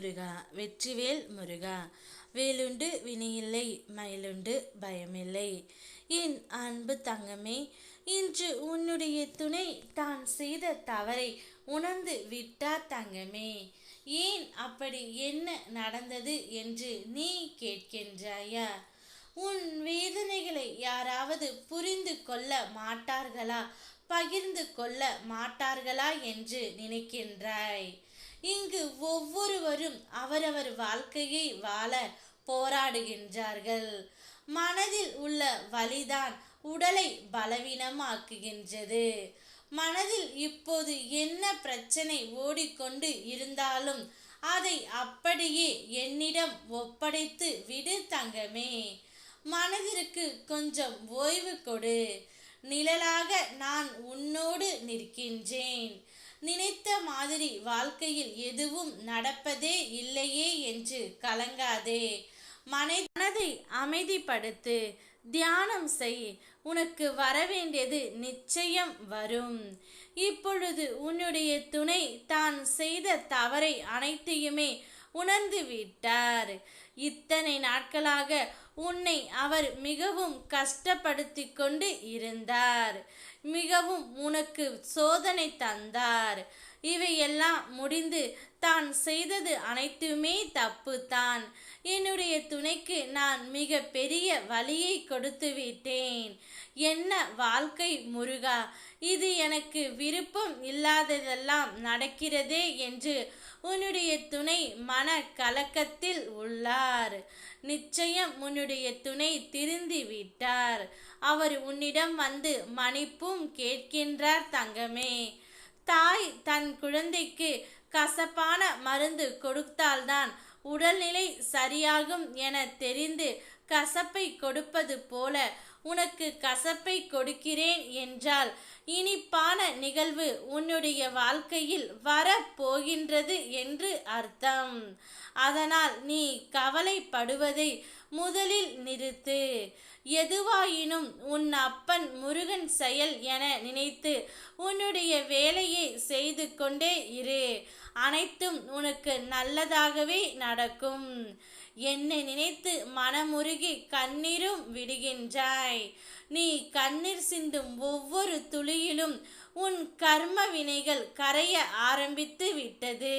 முருகா வெற்றிவேல் முருகா. வேலுண்டு வினையில்லை மயிலுண்டு பயமில்லை. என் அன்பு தங்கமே இன்று உன்னுடைய துணை தான் செய்த தவறை உணர்ந்து விட்டார் தங்கமே. ஏன் அப்படி என்ன நடந்தது என்று நீ கேட்கின்றாயா? உன் வேதனைகளை யாராவது புரிந்து கொள்ள மாட்டார்களா? பகிர்ந்து கொள்ள மாட்டார்களா என்று நினைக்கின்றாய். இங்கு ஒவ்வொருவரும் அவரவர் வாழ்க்கையை வாழ போராடுகின்றார்கள். மனதில் உள்ள வலிதான் உடலை பலவீனமாக்குகின்றது. மனதில் இப்போது என்ன பிரச்சனை ஓடிக்கொண்டு இருந்தாலும் அதை அப்படியே என்னிடம் ஒப்படைத்து விடு தங்கமே. மனதிற்கு கொஞ்சம் ஓய்வு கொடு. நிழலாக நான் உன்னோடு நிற்கின்றேன். நினைத்த மாதிரி வாழ்க்கையில் எதுவும் நடப்பதே இல்லையே என்று கலங்காதே. மனதை அமைதிப்படுத்து தியானம் செய். உனக்கு வரவேண்டியது நிச்சயம் வரும். இப்பொழுது உன்னுடைய துணை தான் செய்த தவறை அனைத்தையுமே உணர்ந்து விட்டார். இத்தனை நாட்களாக உன்னை அவர் மிகவும் கஷ்டப்படுத்தி கொண்டு இருந்தார். மிகவும் உனக்கு சோதனை தந்தார். இவையெல்லாம் முடிந்து தான் செய்தது அனைத்துமே தப்பு தான் என்னுடைய துணைக்கு நான் மிக பெரிய வழியை கொடுத்து விட்டேன். என்ன வாழ்க்கை முருகா? இது எனக்கு விருப்பம் இல்லாததெல்லாம் நடக்கிறதே என்று உன்னுடைய துணை மன கலக்கத்தில் உள்ளார். நிச்சயம் உன்னுடைய துணை திருந்தி விட்டார். அவர் உன்னிடம் வந்து மன்னிப்பும் கேட்கின்றார் தங்கமே. தாய் தன் குழந்தைக்கு கசப்பான மருந்து கொடுத்தால்தான் உடல்நிலை சரியாகும் என தெரிந்து கசப்பை கொடுப்பது போல உனக்கு கசப்பை கொடுக்கிறேன் என்றால் இனிப்பான நிகழ்வு உன்னுடைய வாழ்க்கையில் வரப்போகின்றது என்று அர்த்தம். அதனால் நீ கவலைப்படுவதை முதலில் நிறுத்து. எதுவாயினும் உன் அப்பன் முருகன் செயல் என நினைத்து உன்னுடைய வேலையை செய்து கொண்டே இரு. அனைத்தும் உனக்கு நல்லதாகவே நடக்கும். என்னை நினைத்து மனமுருகி கண்ணீரும் விடுகின்றாய். நீ கண்ணீர் சிந்தும் ஒவ்வொரு துளியிலும் உன் கர்ம வினைகள் கரைய ஆரம்பித்து விட்டது.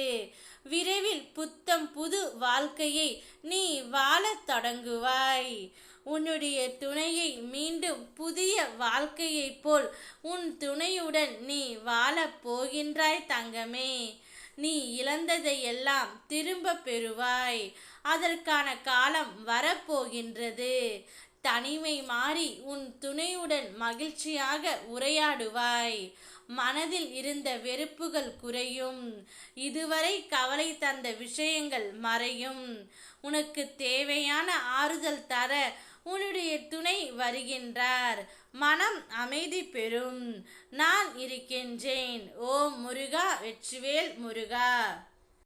விரைவில் புத்தம் புது வாழ்க்கையை நீ வாழத் தொடங்குவாய். உன்னுடைய துணையை மீண்டும் புதிய வாழ்க்கையைப் போல் உன் துணையுடன் நீ வாழப் போகின்றாய் தங்கமே. நீ இழந்ததையெல்லாம் திரும்ப பெறுவாய். அதற்கான காலம் வரப்போகின்றது. தனிமை மாறி உன் துணையுடன் மகிழ்ச்சியாக உரையாடுவாய். மனதில் இருந்த வெறுப்புகள் குறையும். இதுவரை கவலை தந்த விஷயங்கள் மறையும். உனக்கு தேவையான ஆறுதல் தர உன்னுடைய துணை வருகின்றார். மனம் அமைதி பெறும். நான் இருக்கின்றேன். ஓ முருகா வெற்றிவேல் முருகா.